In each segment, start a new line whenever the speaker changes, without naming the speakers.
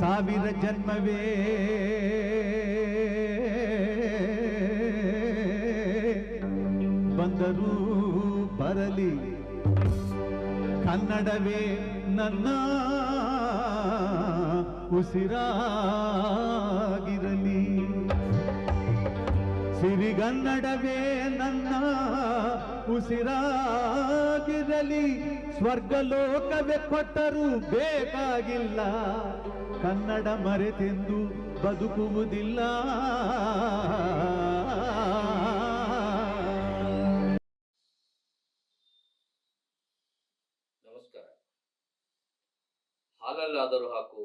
ಸಾವಿರ ಜನ್ಮವೇ. ಬಂದರೂ ಬರಲಿ. ಕನ್ನಡವೇ ನನ್ನ ಉಸಿರಾಗಿರಲಿ. ಸಿರಿಗನ್ನಡವೇ ನನ್ನ ಉಸಿರಾಗಿರಲಿ. ಸ್ವರ್ಗಲೋಕವೇ ಕೊಟ್ಟರೂ ಬೇಕಾಗಿಲ್ಲ. ಕನ್ನಡ ಮರೆತೆಂದು ಬದುಕುವುದಿಲ್ಲ.
ನಮಸ್ಕಾರ. ಹಾಲಲ್ಲಾದರೂ ಹಾಕು,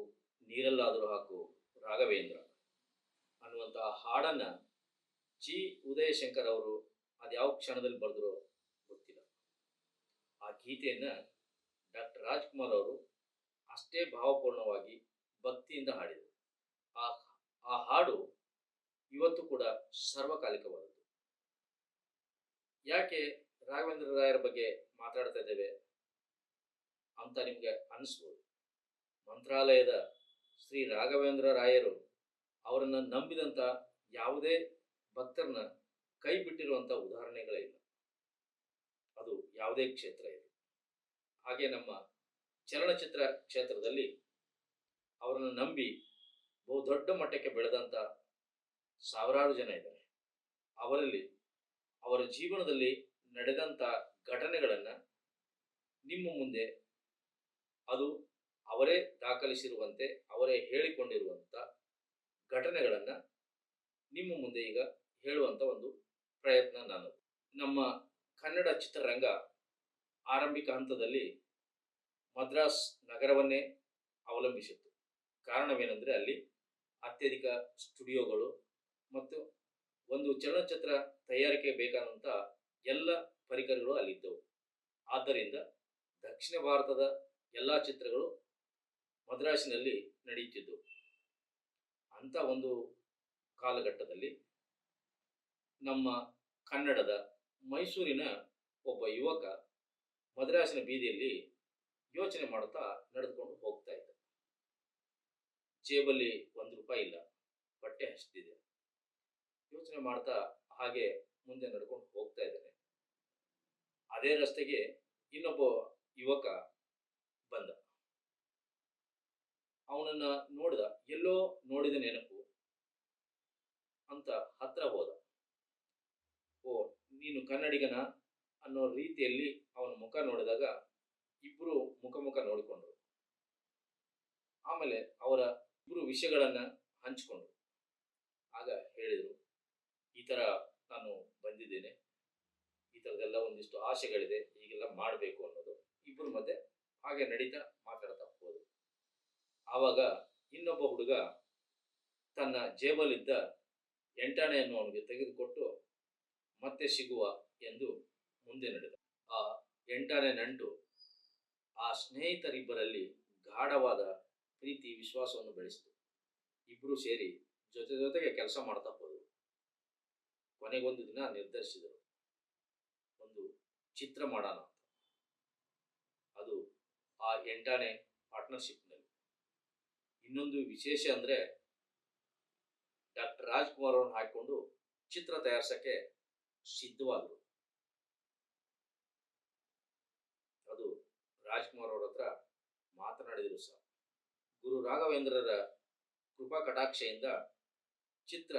ನೀರಲ್ಲಾದರೂ ಹಾಕು, ರಾಘವೇಂದ್ರ ಅನ್ನುವಂತಹ ಹಾಡನ್ನ ಜಿ. ಉದಯಶಂಕರ್ ಅವರು ಅದ್ಯಾವ ಕ್ಷಣದಲ್ಲಿ ಬರೆದ್ರು ಗೊತ್ತಿಲ್ಲ. ಆ ಗೀತೆಯನ್ನ ಡಾಕ್ಟರ್ ರಾಜ್ಕುಮಾರ್ ಅವರು ಅಷ್ಟೇ ಭಾವಪೂರ್ಣವಾಗಿ ಭಕ್ತಿಯಿಂದ ಹಾಡಿದರು. ಆ ಆ ಹಾಡು ಇವತ್ತು ಕೂಡ ಸರ್ವಕಾಲಿಕವಾದದ್ದು. ಯಾಕೆ ರಾಘವೇಂದ್ರ ರಾಯರ ಬಗ್ಗೆ ಮಾತಾಡ್ತಾ ಇದ್ದೇವೆ ಅಂತ ನಿಮಗೆ ಅನಿಸ್ಬೋದು. ಮಂತ್ರಾಲಯದ ಶ್ರೀ ರಾಘವೇಂದ್ರ ರಾಯರು ಅವರನ್ನು ನಂಬಿದಂಥ ಯಾವುದೇ ಭಕ್ತರನ್ನ ಕೈ ಬಿಟ್ಟಿರುವಂಥ ಉದಾಹರಣೆಗಳೇ ಇಲ್ಲ. ಅದು ಯಾವುದೇ ಕ್ಷೇತ್ರ ಇದೆ ಹಾಗೆ ನಮ್ಮ ಚಲನಚಿತ್ರ ಕ್ಷೇತ್ರದಲ್ಲಿ ಅವರನ್ನು ನಂಬಿ ಬಹು ದೊಡ್ಡ ಮಟ್ಟಕ್ಕೆ ಬೆಳೆದಂಥ ಸಾವಿರಾರು ಜನ ಇದ್ದಾರೆ. ಅವರಲ್ಲಿ ಅವರ ಜೀವನದಲ್ಲಿ ನಡೆದಂಥ ಘಟನೆಗಳನ್ನು ನಿಮ್ಮ ಮುಂದೆ ಅದು ಅವರೇ ದಾಖಲಿಸಿರುವಂತೆ, ಅವರೇ ಹೇಳಿಕೊಂಡಿರುವಂಥ ಘಟನೆಗಳನ್ನು ನಿಮ್ಮ ಮುಂದೆ ಈಗ ಹೇಳುವಂಥ ಒಂದು ಪ್ರಯತ್ನ ನಾನು. ನಮ್ಮ ಕನ್ನಡ ಚಿತ್ರರಂಗ ಆರಂಭಿಕ ಹಂತದಲ್ಲಿ ಮದ್ರಾಸ್ ನಗರವನ್ನೇ ಅವಲಂಬಿಸಿತ್ತು. ಕಾರಣವೇನೆಂದರೆ ಅಲ್ಲಿ ಅತ್ಯಧಿಕ ಸ್ಟುಡಿಯೋಗಳು ಮತ್ತು ಒಂದು ಚಲನಚಿತ್ರ ತಯಾರಿಕೆ ಬೇಕಾದಂಥ ಎಲ್ಲ ಪರಿಕರಗಳು ಅಲ್ಲಿದ್ದವು. ಆದ್ದರಿಂದ ದಕ್ಷಿಣ ಭಾರತದ ಎಲ್ಲ ಚಿತ್ರಗಳು ಮದ್ರಾಸಿನಲ್ಲಿ ನಡೆಯುತ್ತಿದ್ದವು. ಅಂಥ ಒಂದು ಕಾಲಘಟ್ಟದಲ್ಲಿ ನಮ್ಮ ಕನ್ನಡದ ಮೈಸೂರಿನ ಒಬ್ಬ ಯುವಕ ಮದ್ರಾಸಿನ ಬೀದಿಯಲ್ಲಿ ಯೋಚನೆ ಮಾಡುತ್ತಾ ನಡೆದುಕೊಂಡು ಹೋಗ್ತಾ ಇದ್ದ. ಜೇಬಲ್ಲಿ ಒಂದು ರೂಪಾಯಿ ಇಲ್ಲ, ಬಟ್ಟೆ ಹಚ್ತಿದೆ ಯೋಚನೆ ಮಾಡ್ತಾ ಹಾಗೆ ಮುಂದೆ ನಡ್ಕೊಂಡು ಹೋಗ್ತಾ ಇದ್ದಾನೆ. ಅದೇ ರಸ್ತೆಗೆ ಇನ್ನೊಬ್ಬ ಯುವಕ ಬಂದ. ಅವನನ್ನ ನೋಡಿದ, ಎಲ್ಲೋ ನೋಡಿದ ನೆನಪು ಅಂತ ಹತ್ರ ಹೋದ. ಓ, ನೀನು ಕನ್ನಡಿಗನ ಅನ್ನೋ ರೀತಿಯಲ್ಲಿ ಅವನ ಮುಖ ನೋಡಿದಾಗ ಇಬ್ಬರು ಮುಖ ಮುಖ ನೋಡಿಕೊಂಡ್ರು. ಆಮೇಲೆ ಅವರ ಇಬ್ಬರು ವಿಷಯಗಳನ್ನ ಹಂಚಿಕೊಂಡ್ರು. ಆಗ ಹೇಳಿದರು, ಈ ಥರ ನಾನು ಬಂದಿದ್ದೇನೆ. ಈ ಥರದ್ದೆಲ್ಲ ಒಂದಿಷ್ಟು ಆಸೆಗಳಿದೆ, ಈಗೆಲ್ಲ ಮಾಡಬೇಕು ಅನ್ನೋದು. ಇಬ್ಬರ ಮಧ್ಯೆ ಹಾಗೆ ನಡೀತಾ ಮಾತಾಡ್ತಾ ಹೋದ್ರು. ಆವಾಗ ಇನ್ನೊಬ್ಬ ಹುಡುಗ ತನ್ನ ಜೇಬಲ್ಲಿದ್ದ ಎಂಟಾಣೆಯನ್ನು ಅವನಿಗೆ ತೆಗೆದುಕೊಟ್ಟು ಮತ್ತೆ ಸಿಗುವ ಎಂದು ಮುಂದೆ ನಡೆದ. ಆ ಎಂಟನೇ ನಂಟು ಆ ಸ್ನೇಹಿತರಿಬ್ಬರಲ್ಲಿ ಗಾಢವಾದ ಪ್ರೀತಿ ವಿಶ್ವಾಸವನ್ನು ಬೆಳೆಸಿತು. ಇಬ್ಬರು ಸೇರಿ ಜೊತೆ ಜೊತೆಗೆ ಕೆಲಸ ಮಾಡ್ತಾ ಹೋದರು. ಕೊನೆಗೊಂದು ದಿನ ನಿರ್ಧರಿಸಿದರು. ಒಂದು ಚಿತ್ರ ಮಾಡೋಣ ಅದು ಆ ಎಂಟನೇ ಪಾರ್ಟ್ನರ್ಶಿಪ್ನಲ್ಲಿ. ಇನ್ನೊಂದು ವಿಶೇಷ ಅಂದರೆ ಡಾಕ್ಟರ್ ರಾಜ್ಕುಮಾರ್ ಅವ್ರನ್ನ ಹಾಕಿಕೊಂಡು ಚಿತ್ರ ತಯಾರಿಸಕ್ಕೆ ಸಿದ್ಧವಾದರು. ಅದು ರಾಜ್ಕುಮಾರ್ ಅವ್ರ ಹತ್ರ ಮಾತನಾಡಿದರು ಸಹ. ಗುರು ರಾಘವೇಂದ್ರರ ಕೃಪಾ ಕಟಾಕ್ಷೆಯಿಂದ ಚಿತ್ರ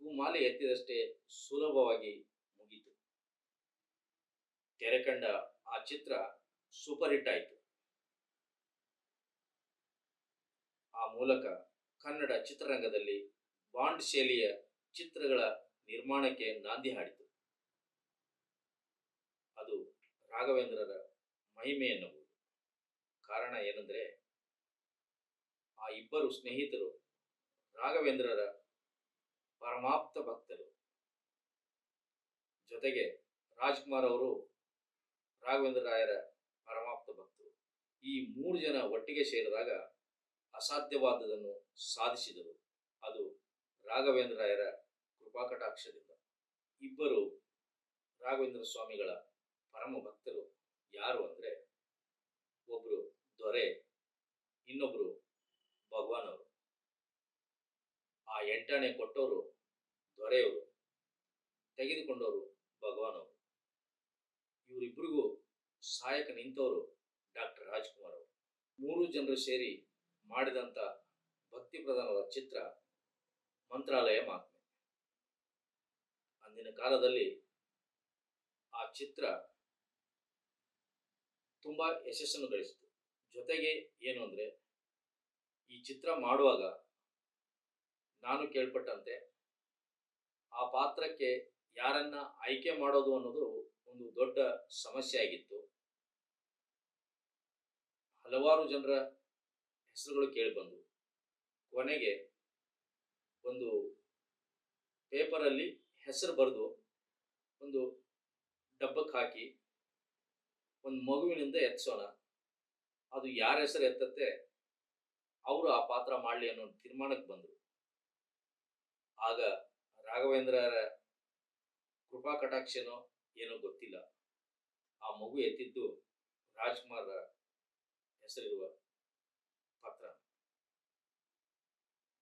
ಹೂಮಾಲೆ ಎತ್ತಿದಷ್ಟೇ ಸುಲಭವಾಗಿ ಮುಗೀತು. ತೆರೆ ಕಂಡ ಆ ಚಿತ್ರ ಸೂಪರ್ ಹಿಟ್ ಆಯಿತು. ಆ ಮೂಲಕ ಕನ್ನಡ ಚಿತ್ರರಂಗದಲ್ಲಿ ಬಾಂಡ್ ಶೈಲಿಯ ಚಿತ್ರಗಳ ನಿರ್ಮಾಣಕ್ಕೆ ನಾಂದಿ ಹಾಡಿತು. ಅದು ರಾಘವೇಂದ್ರರ ಮಹಿಮೆ ಎನ್ನಬಹುದು ಕಾರಣ ಏನೆಂದರೆ, ಆ ಇಬ್ಬರು ಸ್ನೇಹಿತರು ರಾಘವೇಂದ್ರರ ಪರಮಾಪ್ತ ಭಕ್ತರು. ಜೊತೆಗೆ ರಾಜ್ಕುಮಾರ್ ಅವರು ರಾಘವೇಂದ್ರ ರಾಯರ ಪರಮಾಪ್ತ ಭಕ್ತರು. ಈ ಮೂರು ಜನ ಒಟ್ಟಿಗೆ ಸೇರಿದಾಗ ಅಸಾಧ್ಯವಾದದನ್ನು ಸಾಧಿಸಿದರು. ಅದು ರಾಘವೇಂದ್ರ ರಾಯರ ಕೃಪಾಕಟಾಕ್ಷದಿಂದ ಇಬ್ಬರು ರಾಘವೇಂದ್ರ ಸ್ವಾಮಿಗಳ ಪರಮ ಭಕ್ತರು ಯಾರು ಅಂದರೆ ಒಬ್ಬರು ದೊರೆ ಇನ್ನೊಬ್ಬರು ಭಗವಾನವರು ಆ ಎಂಟಾಣೆ ಕೊಟ್ಟವರು ದೊರೆಯವರು, ತೆಗೆದುಕೊಂಡವರು ಭಗವಾನವರು ಇವರಿಬ್ಬರಿಗೂ ಸಹಾಯಕ ನಿಂತವರು ಡಾಕ್ಟರ್ ರಾಜ್ಕುಮಾರ್ ಅವರು. ಮೂರು ಜನರು ಸೇರಿ ಮಾಡಿದಂಥ ಭಕ್ತಿ ಪ್ರಧಾನವಾದ ಚಿತ್ರ ಮಂತ್ರಾಲಯ ಮಾತು ಅಂದಿನ ಕಾಲದಲ್ಲಿ ಆ ಚಿತ್ರ ತುಂಬಾ ಯಶಸ್ಸನ್ನು ಗಳಿಸಿತು. ಜೊತೆಗೆ ಏನು ಅಂದರೆ, ಈ ಚಿತ್ರ ಮಾಡುವಾಗ ನಾನು ಕೇಳ್ಪಟ್ಟಂತೆ ಆ ಪಾತ್ರಕ್ಕೆ ಯಾರನ್ನ ಆಯ್ಕೆ ಮಾಡೋದು ಅನ್ನೋದು ಒಂದು ದೊಡ್ಡ ಸಮಸ್ಯೆ ಆಗಿತ್ತು. ಹಲವಾರು ಜನರ ಹೆಸರುಗಳು ಕೇಳಿಬಂದು, ಕೊನೆಗೆ ಒಂದು ಪೇಪರಲ್ಲಿ ಹೆಸರು ಬರೆದು ಒಂದು ಡಬ್ಬಕ್ಕೆ ಹಾಕಿ ಒಂದು ಮಗುವಿನಿಂದ ಎತ್ಸೋಣ. ಅದು ಯಾರ ಹೆಸರು ಎತ್ತತ್ತೆ, ಅವರು ಆ ಪಾತ್ರ ಮಾಡಲಿ ಅನ್ನೋ ತೀರ್ಮಾನಕ್ಕೆ ಬಂದರು. ಆಗ ರಾಘವೇಂದ್ರರ ಕೃಪಾ ಕಟಾಕ್ಷನೋ ಏನೋ ಗೊತ್ತಿಲ್ಲ. ಆ ಮಗು ಎತ್ತಿದ್ದು ರಾಜ್ಕುಮಾರ್ ಹೆಸರಿರುವ ಪಾತ್ರ.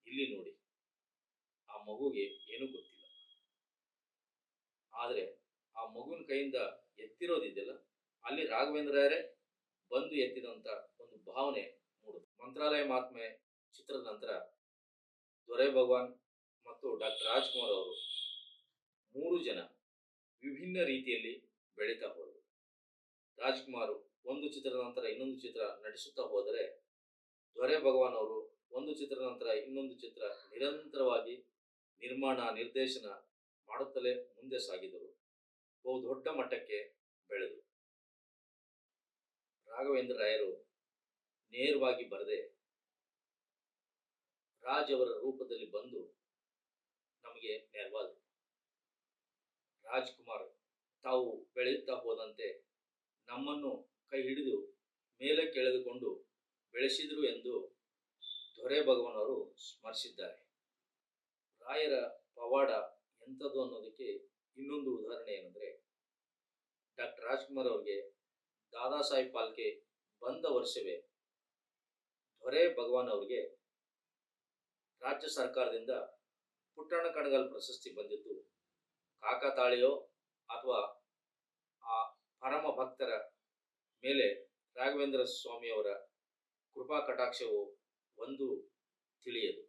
ಇಲ್ಲಿ ನೋಡಿ, ಆ ಮಗುಗೆ ಏನೂ ಗೊತ್ತಿಲ್ಲ. ಆದರೆ ಆ ಮಗುವಿನ ಕೈಯಿಂದ ಎತ್ತಿರೋದಿದೆಯಲ್ಲ ಅಲ್ಲಿ ರಾಘವೇಂದ್ರರೇ ಬಂದು ಎತ್ತಿದಂಥ ಒಂದು ಭಾವನೆ ಮೂಡುತ್ತೆ. ಮಂತ್ರಾಲಯ ಮಹಾತ್ಮೆ ಚಿತ್ರದ ನಂತರ ದೊರೆ ಭಗವಾನ್ ಮತ್ತು ಡಾಕ್ಟರ್ ರಾಜ್ಕುಮಾರ್ ಅವರು ಮೂರು ಜನ ವಿಭಿನ್ನ ರೀತಿಯಲ್ಲಿ ಬೆಳೀತಾ ಹೋದರು. ರಾಜ್ಕುಮಾರ್ ಒಂದು ಚಿತ್ರದ ನಂತರ ಇನ್ನೊಂದು ಚಿತ್ರ ನಟಿಸುತ್ತಾ ಹೋದರೆ ದೊರೆ ಭಗವಾನ್ ಅವರು ಒಂದು ಚಿತ್ರದ ನಂತರ ಇನ್ನೊಂದು ಚಿತ್ರ ನಿರಂತರವಾಗಿ ನಿರ್ಮಾಣ, ನಿರ್ದೇಶನ ಮಾಡುತ್ತಲೇ ಮುಂದೆ ಸಾಗಿದರು. ಬಹು ದೊಡ್ಡ ಮಟ್ಟಕ್ಕೆ ಬೆಳೆದರು. ರಾಘವೇಂದ್ರ ರಾಯರು ನೇರವಾಗಿ ಬರದೆ ರಾಜವರ ಅವರ ರೂಪದಲ್ಲಿ ಬಂದು ನಮಗೆ ನೆರವಾದರು. ರಾಜ್ಕುಮಾರ್ ತಾವು ಬೆಳೆಯುತ್ತಾ ಹೋದಂತೆ ನಮ್ಮನ್ನು ಕೈ ಹಿಡಿದು ಮೇಲೆ ಕೆಳೆದುಕೊಂಡು ಬೆಳೆಸಿದರು ಎಂದು ದೊರೆ ಭಗವಾನವರು ಸ್ಮರಿಸಿದ್ದಾರೆ. ರಾಯರ ಪವಾಡ ಎಂಥದ್ದು ಅನ್ನೋದಕ್ಕೆ ಇನ್ನೊಂದು ಉದಾಹರಣೆ ಏನಂದರೆ ಡಾಕ್ಟರ್ ರಾಜ್ಕುಮಾರ್ ಅವರಿಗೆ ದಾದಾ ಸಾಹೇಬ್ ಪಾಲ್ಕೆ ಬಂದ ವರ್ಷವೇ ದೊರೆ ಭಗವಾನ್ ಅವರಿಗೆ ರಾಜ್ಯ ಸರ್ಕಾರದಿಂದ ಪುಟ್ಟಣ ಕಣಗಲ್ ಪ್ರಶಸ್ತಿ ಬಂದಿದ್ದು ಕಾಕತಾಳಿಯೋ ಅಥವಾ ಆ ಪರಮ ಭಕ್ತರ ಮೇಲೆ ರಾಘವೇಂದ್ರ ಸ್ವಾಮಿಯವರ ಕೃಪಾ ಕಟಾಕ್ಷವು ಒಂದು ತಿಳಿಯದು.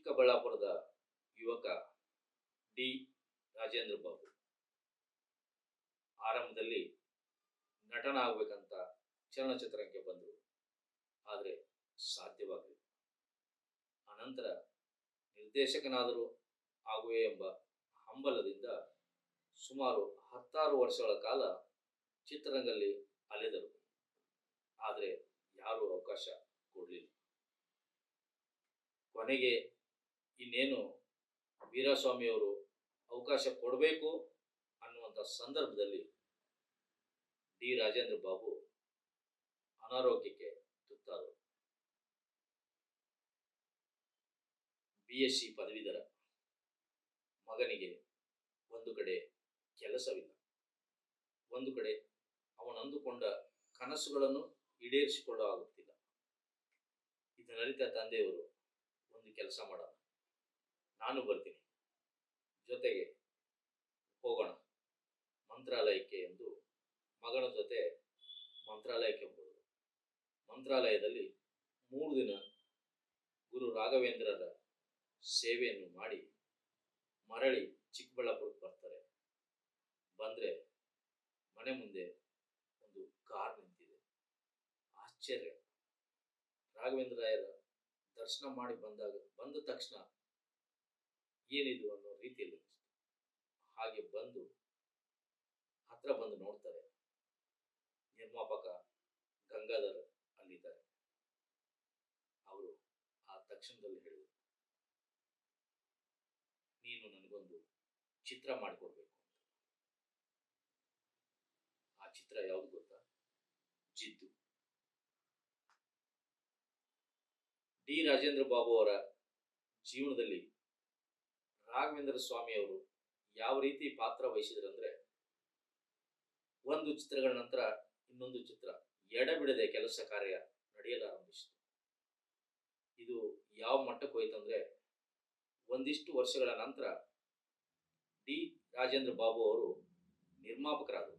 ಚಿಕ್ಕಬಳ್ಳಾಪುರದ ಯುವಕ ಡಿ. ರಾಜೇಂದ್ರ ಬಾಬು. ಆರಂಭದಲ್ಲಿ ನಟನ ಆಗ್ಬೇಕಂತ ಚಲನಚಿತ್ರಕ್ಕೆ ಬಂದರು. ಆದರೆ ಸಾಧ್ಯವಾಗಲಿಲ್ಲ. ಅನಂತರ ನಿರ್ದೇಶಕನಾದರೂ ಆಗುವೆ ಎಂಬ ಹಂಬಲದಿಂದ ಸುಮಾರು ಹತ್ತಾರು ವರ್ಷಗಳ ಕಾಲ ಚಿತ್ರರಂಗದಲ್ಲಿ ಅಲೆದರು. ಆದರೆ ಯಾರೂ ಅವಕಾಶ ಕೊಡಲಿಲ್ಲ. ಕೊನೆಗೆ ಇನ್ನೇನು ವೀರಸ್ವಾಮಿಯವರು ಅವಕಾಶ ಕೊಡಬೇಕು ಅನ್ನುವಂಥ ಸಂದರ್ಭದಲ್ಲಿ ಡಿ ರಾಜೇಂದ್ರ ಬಾಬು ಅನಾರೋಗ್ಯಕ್ಕೆ ತುತ್ತಾದರು ಬಿ ಎಸ್ ಸಿ ಪದವೀಧರ ಮಗನಿಗೆ ಒಂದು ಕಡೆ ಕೆಲಸವಿಲ್ಲ. ಒಂದು ಕಡೆ ಅವನಂದುಕೊಂಡ ಕನಸುಗಳನ್ನು ಈಡೇರಿಸಿಕೊಳ್ಳಲಾಗುತ್ತಿಲ್ಲ ಇದನ್ನರಿತ ತಂದೆಯವರು ಒಂದು ಕೆಲಸ ಮಾಡೋಣ ನಾನು ಬರ್ತೀನಿ. ಜೊತೆಗೆ ಹೋಗೋಣ. ಮಂತ್ರಾಲಯಕ್ಕೆ ಎಂದು ಮಗನ ಜೊತೆ ಮಂತ್ರಾಲಯಕ್ಕೆ ಹೋದರು ಮಂತ್ರಾಲಯದಲ್ಲಿ ಮೂರು ದಿನ ಗುರು ರಾಘವೇಂದ್ರರ ಸೇವೆಯನ್ನು ಮಾಡಿ ಮರಳಿ ಚಿಕ್ಕಬಳ್ಳಾಪುರಕ್ಕೆ ಬರ್ತಾರೆ. ಬಂದರೆ ಮನೆ ಮುಂದೆ ಒಂದು ಕಾರ್ ನಿಂತಿದೆ. ಆಶ್ಚರ್ಯ. ರಾಘವೇಂದ್ರ ರಾಯರ ದರ್ಶನ ಮಾಡಿ ಬಂದಾಗ ಬಂದ ತಕ್ಷಣ ಏನಿದು ಅನ್ನೋ ರೀತಿಯಲ್ಲಿ ಹಾಗೆ ಬಂದು ಹತ್ರ ಬಂದು ನೋಡ್ತಾರೆ. ನಿರ್ಮಾಪಕ ಗಂಗಾಧರ್ ಅಲ್ಲಿದ್ದಾರೆ. ಅವರು ಆ ತಕ್ಷಣದಲ್ಲಿ ಹೇಳಿದರು, ನೀನು ನನಗೊಂದು ಚಿತ್ರ ಮಾಡಿಕೊಡ್ಬೇಕು ಆ ಚಿತ್ರ ಯಾವುದು ಗೊತ್ತಾ? ಜಿದ್ದು. ಡಿ. ರಾಜೇಂದ್ರ ಬಾಬು ಅವರ ಜೀವನದಲ್ಲಿ ರಾಘವೇಂದ್ರ ಸ್ವಾಮಿ ಅವರು ಯಾವ ರೀತಿ ಪಾತ್ರ ವಹಿಸಿದ್ರಂದ್ರೆ ಒಂದು ಚಿತ್ರಗಳ ನಂತರ ಇನ್ನೊಂದು ಚಿತ್ರ, ಎಡಬಿಡದೆ ಕೆಲಸ ಕಾರ್ಯ ನಡೆಯಲಾರಂಭಿಸಿತು ಇದು ಯಾವ ಮಟ್ಟಕ್ಕೆ ಹೋಯ್ತಂದ್ರೆ ಒಂದಿಷ್ಟು ವರ್ಷಗಳ ನಂತರ ಡಿ ರಾಜೇಂದ್ರ ಬಾಬು ಅವರು ನಿರ್ಮಾಪಕರಾದರು.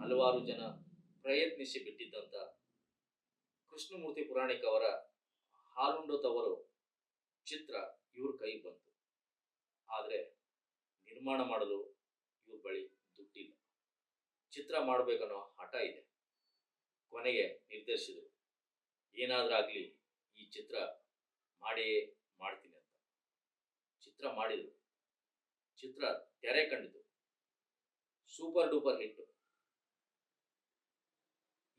ಹಲವಾರು ಜನ ಪ್ರಯತ್ನಿಸಿ ಬಿಟ್ಟಿದ್ದಂಥ ಕೃಷ್ಣಮೂರ್ತಿ ಪುರಾಣಿಕ್ ಅವರ ಹಾಲುಂಡು ತವರು ಚಿತ್ರ ಇವ್ರ ಕೈ ಬಂತು. ಆದರೆ ನಿರ್ಮಾಣ ಮಾಡಲು ಇವ್ರ ಬಳಿ ದುಡ್ಡಿಲ್ಲ. ಚಿತ್ರ ಮಾಡಬೇಕನ್ನೋ ಹಠ ಇದೆ. ಕೊನೆಗೆ ನಿರ್ಧರಿಸಿದರು ಏನಾದ್ರಾಗಲಿ ಈ ಚಿತ್ರ ಮಾಡಿಯೇ ಮಾಡ್ತೀನಿ ಅಂತ. ಚಿತ್ರ ಮಾಡಿದರು. ಚಿತ್ರ ತೆರೆ ಕಂಡಿತು. ಸೂಪರ್ ಡೂಪರ್ ಹಿಟ್ಟು.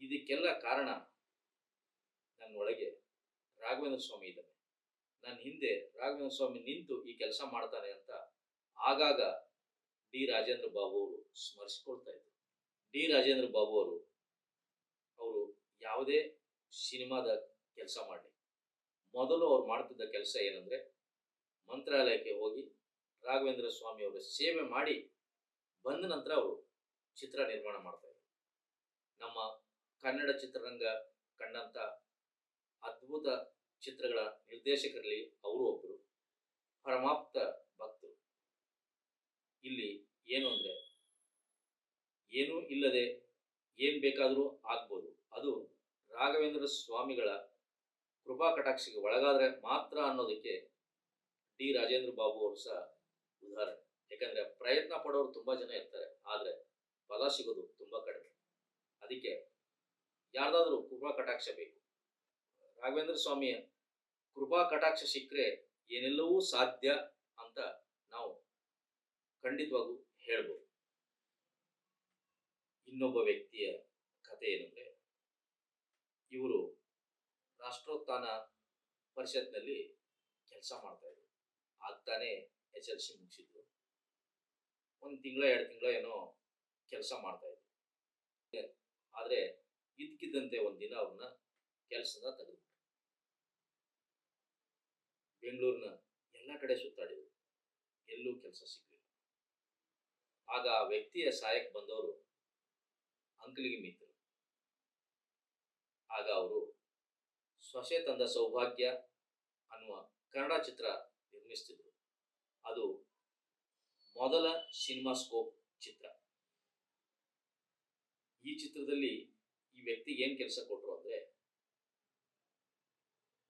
ಇದಕ್ಕೆಲ್ಲ ಕಾರಣ ನನ್ನೊಳಗೆ ರಾಘವೇಂದ್ರ ಸ್ವಾಮಿ ಇದ್ದಾನೆ ನನ್ನ ಹಿಂದೆ ರಾಘವೇಂದ್ರ ಸ್ವಾಮಿ ನಿಂತು ಈ ಕೆಲಸ ಮಾಡ್ತಾನೆ ಅಂತ ಆಗಾಗ ಡಿ ರಾಜೇಂದ್ರ ಬಾಬು ಅವರು ಸ್ಮರಿಸ್ಕೊಳ್ತಾ ಇದ್ರು. ಡಿ ರಾಜೇಂದ್ರ ಬಾಬು ಅವರು ಅವರು ಯಾವುದೇ ಸಿನಿಮಾದ ಕೆಲಸ ಮಾಡಲಿ. ಮೊದಲು ಅವ್ರು ಮಾಡ್ತಿದ್ದ ಕೆಲಸ ಏನಂದ್ರೆ ಮಂತ್ರಾಲಯಕ್ಕೆ ಹೋಗಿ ರಾಘವೇಂದ್ರ ಸ್ವಾಮಿ ಅವರ ಸೇವೆ ಮಾಡಿ ಬಂದ ನಂತರ ಅವರು ಚಿತ್ರ ನಿರ್ಮಾಣ ಮಾಡ್ತಾ ಇದ್ರು. ನಮ್ಮ ಕನ್ನಡ ಚಿತ್ರರಂಗ ಕಂಡಂತ ಅದ್ಭುತ ಚಿತ್ರಗಳ ನಿರ್ದೇಶಕರಲ್ಲಿ ಅವರು ಒಬ್ಬರು ಪರಮಾಪ್ತ ಭಕ್ತರು. ಇಲ್ಲಿ ಏನು ಅಂದರೆ, ಏನೂ ಇಲ್ಲದೆ ಏನು ಬೇಕಾದರೂ ಆಗ್ಬೋದು. ಅದು ರಾಘವೇಂದ್ರ ಸ್ವಾಮಿಗಳ ಕೃಪಾ ಕಟಾಕ್ಷಿಗೆ ಒಳಗಾದ್ರೆ ಮಾತ್ರ ಅನ್ನೋದಕ್ಕೆ ಡಿ. ರಾಜೇಂದ್ರ ಬಾಬು ಅವರು ಸಹ ಉದಾಹರಣೆ. ಯಾಕಂದರೆ ಪ್ರಯತ್ನ ಪಡೋರು ತುಂಬಾ ಜನ ಇರ್ತಾರೆ, ಆದರೆ ಫಲ ಸಿಗೋದು ತುಂಬಾ ಕಡಿಮೆ. ಅದಕ್ಕೆ ಯಾರ್ದಾದ್ರೂ ಕೃಪಾ ಕಟಾಕ್ಷ ಬೇಕು. ರಾಘವೇಂದ್ರ ಸ್ವಾಮಿಯ ಕೃಪಾ ಕಟಾಕ್ಷ ಸಿಕ್ಕರೆ ಏನೆಲ್ಲವೂ ಸಾಧ್ಯ ಅಂತ ನಾವು ಖಂಡಿತವಾಗೂ ಹೇಳ್ಬೋದು. ಇನ್ನೊಬ್ಬ ವ್ಯಕ್ತಿಯ ಕಥೆ ಏನಂದ್ರೆ, ಇವರು ರಾಷ್ಟ್ರೋತ್ಥಾನ ಪರಿಷತ್ನಲ್ಲಿ ಕೆಲಸ ಮಾಡ್ತಾ ಇದ್ರು. ಆಗ್ತಾನೆ ಎಸ್ ಎಲ್ ಸಿ ಮುಗಿಸಿದ್ರು. ಒಂದು ತಿಂಗಳ, ಎರಡು ತಿಂಗಳ ಏನೋ ಕೆಲಸ ಮಾಡ್ತಾ ಇದ್ರು. ಆದರೆ ಇದ್ಕಿದ್ದಂತೆ ದಿನ ಅವ್ರನ್ನ ಕೆಲಸದ ತೆಗೆದು ಬೆಂಗಳೂರಿನ ಎಲ್ಲ ಕಡೆ ಸುತ್ತಾಡಿದರು. ಎಲ್ಲೂ ಕೆಲಸ ಸಿಗಲಿಲ್ಲ. ಆಗ ಆ ವ್ಯಕ್ತಿಯ ಸಹಾಯಕ್ಕೆ ಬಂದವರು ಅಂಕಲಿಗೆ ಮಿತ್ರರು. ಆಗ ಅವರು ಸೊಸೆ ತಂದ ಸೌಭಾಗ್ಯ ಅನ್ನುವ ಕನ್ನಡ ಚಿತ್ರ ನಿರ್ಮಿಸ್ತಿದ್ರು. ಅದು ಮೊದಲ ಸಿನಿಮಾ ಸ್ಕೋಪ್ ಚಿತ್ರ. ಈ ಚಿತ್ರದಲ್ಲಿ ಈ ವ್ಯಕ್ತಿಗೆ ಏನು ಕೆಲಸ ಕೊಟ್ಟರು ಅಂದ್ರೆ,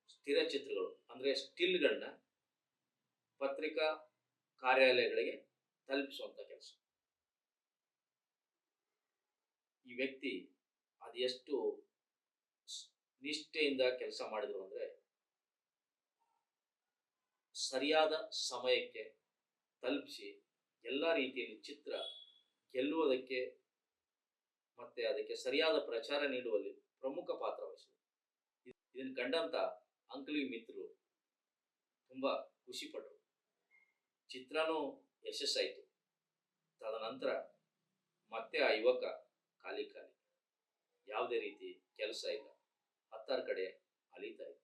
ಸ್ಥಿರ ಚಿತ್ರಗಳು. ಅಂದ್ರೆ ಸ್ಟಿಲ್ಗಳನ್ನ ಪತ್ರಿಕಾ ಕಾರ್ಯಾಲಯಗಳಿಗೆ ತಲುಪಿಸುವಂಥ ಕೆಲಸ. ಈ ವ್ಯಕ್ತಿ ಅದೆಷ್ಟು ನಿಷ್ಠೆಯಿಂದ ಕೆಲಸ ಮಾಡಿದ್ರು ಅಂದರೆ ಸರಿಯಾದ ಸಮಯಕ್ಕೆ ತಲುಪಿಸಿ ಎಲ್ಲ ರೀತಿಯಲ್ಲಿ ಚಿತ್ರ ಗೆಲ್ಲುವುದಕ್ಕೆ ಮತ್ತೆ ಅದಕ್ಕೆ ಸರಿಯಾದ ಪ್ರಚಾರ ನೀಡುವಲ್ಲಿ ಪ್ರಮುಖ ಪಾತ್ರ ವಹಿಸಿದರು. ಇದನ್ನು ಕಂಡಂತ ಅಂಕಲಿ ಮಿತ್ರರು ತುಂಬಾ ಖುಷಿ ಪಟ್ಟರು ಚಿತ್ರನೂ ಯಶಸ್ಸಾಯಿತು. ತದನಂತರ ಮತ್ತೆ ಆ ಯುವಕ ಖಾಲಿ ಖಾಲಿ. ಯಾವುದೇ ರೀತಿ ಕೆಲಸ ಇಲ್ಲ. ಹತ್ತಾರು ಕಡೆ ಅಲಿತಾ ಇದ್ದ.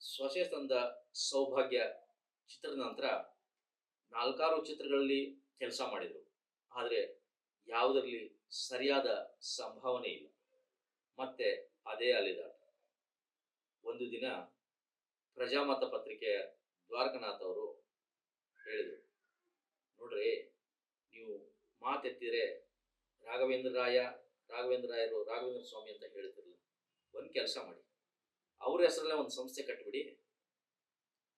ಸೊಸೆ ತಂದ ಸೌಭಾಗ್ಯ ಚಿತ್ರದ ನಂತರ ನಾಲ್ಕಾರು ಚಿತ್ರಗಳಲ್ಲಿ ಕೆಲಸ ಮಾಡಿದರು. ಆದರೆ ಯಾವುದರಲ್ಲಿ ಸರಿಯಾದ ಸಂಭಾವನೆ ಇಲ್ಲ. ಮತ್ತೆ ಅದೇ ಅಲೆದಾಟ. ಒಂದು ದಿನ ಪ್ರಜಾಮತ ಪತ್ರಿಕೆಯ ದ್ವಾರಕನಾಥ್ ಅವರು ಹೇಳಿದರು. ನೋಡ್ರಿ, ನೀವು ಮಾತೆತ್ತಿದ್ರೆ ರಾಘವೇಂದ್ರ ರಾಯ, ರಾಘವೇಂದ್ರ ರಾಯರು ರಾಘವೇಂದ್ರ ಸ್ವಾಮಿ ಅಂತ ಹೇಳ್ತಿರಲಿಲ್ಲ. ಒಂದು ಕೆಲಸ ಮಾಡಿ. ಅವ್ರ ಹೆಸರಲ್ಲೇ ಒಂದು ಸಂಸ್ಥೆ ಕಟ್ಬಿಡಿ.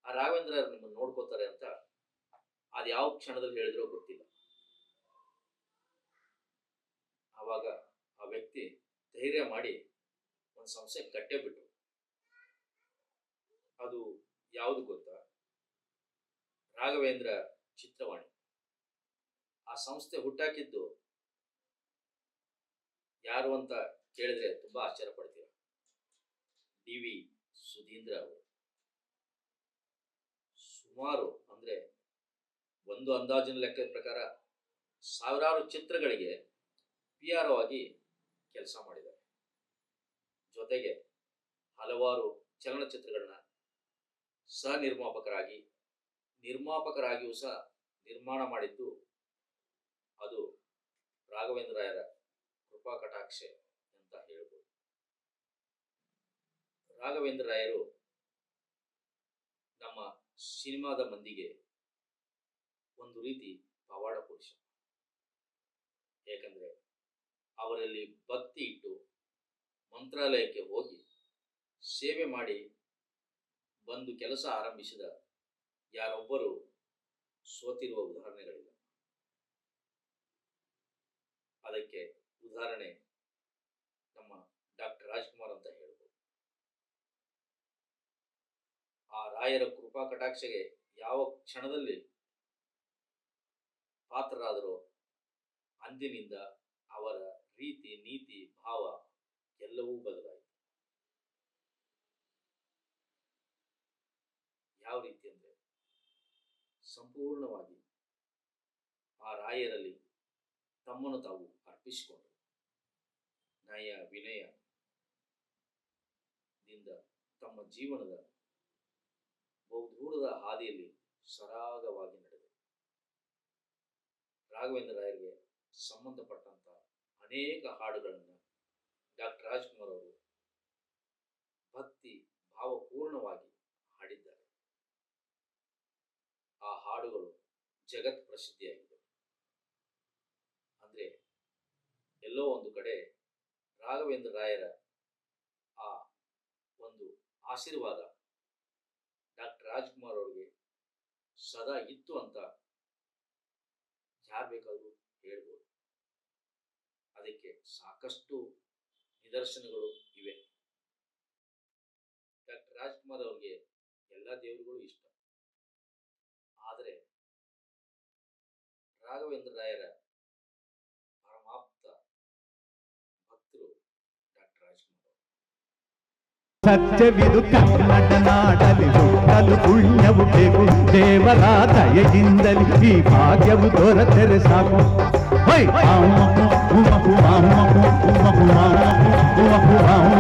ಆ ರಾಘವೇಂದ್ರ ರಾಯರು ನಿಮ್ಮನ್ನು ನೋಡ್ಕೋತಾರೆ ಅಂತ ಅದು ಯಾವ ಕ್ಷಣದಲ್ಲಿ ಹೇಳಿದ್ರೋ ಗೊತ್ತಿಲ್ಲ. ಆವಾಗ ಆ ವ್ಯಕ್ತಿ ಧೈರ್ಯ ಮಾಡಿ ಒಂದು ಸಂಸ್ಥೆ ಕಟ್ಟೇ ಬಿಟ್ರು. ಅದು ಯಾವುದು ಗೊತ್ತಾ? ರಾಘವೇಂದ್ರ ಚಿತ್ರವಾಣಿ. ಆ ಸಂಸ್ಥೆ ಹುಟ್ಟಾಕಿದ್ದು ಯಾರು ಅಂತ ಕೇಳಿದ್ರೆ ತುಂಬಾ ಆಶ್ಚರ್ಯ ಪಡ್ತೀರ? ಡಿ ವಿ ಸುಧೀಂದ್ರ ಅವರು. ಸುಮಾರು ಅಂದ್ರೆ ಒಂದು ಅಂದಾಜಿನ ಲೆಕ್ಕದ ಪ್ರಕಾರ ಸಾವಿರಾರು ಚಿತ್ರಗಳಿಗೆ ಪಿ ಆರ್ ಆಗಿ ಕೆಲಸ ಮಾಡಿದ್ದಾರೆ. ಜೊತೆಗೆ ಹಲವಾರು ಚಲನಚಿತ್ರಗಳನ್ನ ಸಹ ನಿರ್ಮಾಪಕರಾಗಿ ನಿರ್ಮಾಪಕರಾಗಿಯೂ ಸಹ ನಿರ್ಮಾಣ ಮಾಡಿದ್ದು ಅದು ರಾಘವೇಂದ್ರ ರಾಯರ ಕೃಪಾ ಕಟಾಕ್ಷೆ ಅಂತ ಹೇಳ್ಬೋದು. ರಾಘವೇಂದ್ರ ರಾಯರು ನಮ್ಮ ಸಿನಿಮಾದ ಮಂದಿಗೆ ಒಂದು ರೀತಿ ಪವಾಡ ಪುರುಷ ಏಕೆಂದರೆ ಅವರಲ್ಲಿ ಭಕ್ತಿ ಇಟ್ಟು ಮಂತ್ರಾಲಯಕ್ಕೆ ಹೋಗಿ ಸೇವೆ ಮಾಡಿ ಬಂದು ಕೆಲಸ ಆರಂಭಿಸಿದ ಯಾರೊಬ್ಬರು ಸೋತಿರುವ ಉದಾಹರಣೆಗಳಿಲ್ಲ ಅದಕ್ಕೆ ಉದಾಹರಣೆ ನಮ್ಮ ಡಾಕ್ಟರ್ ರಾಜ್ಕುಮಾರ್ ಅಂತ ಹೇಳ್ಬೋದು. ಆ ರಾಯರ ಕೃಪಾ ಕಟಾಕ್ಷಗೆ ಯಾವ ಕ್ಷಣದಲ್ಲಿ ಪಾತ್ರರಾದರೂ ಅಂದಿನಿಂದ ಅವರ ರೀತಿ, ನೀತಿ, ಭಾವ ಎಲ್ಲವೂ ಬದಲಾಯಿತು. ಯಾವ ರೀತಿ ಅಂದರೆ ಸಂಪೂರ್ಣವಾಗಿ ಆ ರಾಯರಲ್ಲಿ ತಮ್ಮನ್ನು ತಾವು ಅರ್ಪಿಸಿಕೊಂಡರು. ನಯ ವಿನಯದಿಂದ ತಮ್ಮ ಜೀವನದ ಬಹುದೂರದ ಹಾದಿಯಲ್ಲಿ ಸರಾಗವಾಗಿ ನಡೆದರು ರಾಘವೇಂದ್ರ ರಾಯರಿಗೆ ಸಂಬಂಧಪಟ್ಟಂಥ ಅನೇಕ ಹಾಡುಗಳನ್ನು ಡಾಕ್ಟರ್ ರಾಜ್ಕುಮಾರ್ ಅವರು ಭಕ್ತಿ ಭಾವಪೂರ್ಣವಾಗಿ ಪ್ರಸಿದ್ಧಿಯಾಗಿದೆ. ಅಂದ್ರೆ ಎಲ್ಲೋ ಒಂದು ಕಡೆ ರಾಘವೇಂದ್ರ ರಾಯರ ಆ ಒಂದು ಆಶೀರ್ವಾದ ಡಾಕ್ಟರ್ ರಾಜ್ಕುಮಾರ್ ಅವರಿಗೆ ಸದಾ ಇತ್ತು ಅಂತ ಯಾರು ಬೇಕಾದರೂ ಹೇಳ್ಬೋದು. ಅದಕ್ಕೆ ಸಾಕಷ್ಟು ನಿದರ್ಶನಗಳು ಇವೆ. ಡಾಕ್ಟರ್ ರಾಜ್ಕುಮಾರ್ ಅವ್ರಿಗೆ ಎಲ್ಲ ದೇವರುಗಳು ಇಷ್ಟ. ಆದರೆ రాఘవేంద్ర రాయర పరమాప్త భక్తులు డాక్టర్ రాజకుమార్
ಸತ್ಯವಿದು ಕನ್ನಡನಾಡಲಿ ಸುತ್ತಲು ಪುಣ್ಯವು ಬೇಕು ದೇವರ ದಯೆಯಿಂದಲಿ ಈ ಭಾಗ್ಯವು ದೊರೆತರೆ ಸಾಕು ಹೈ ಮಾಮ ಉಮಪು ಮಾಮ ಉಮಪು ಮಾಮ ಉಮಪು ಮಾಮ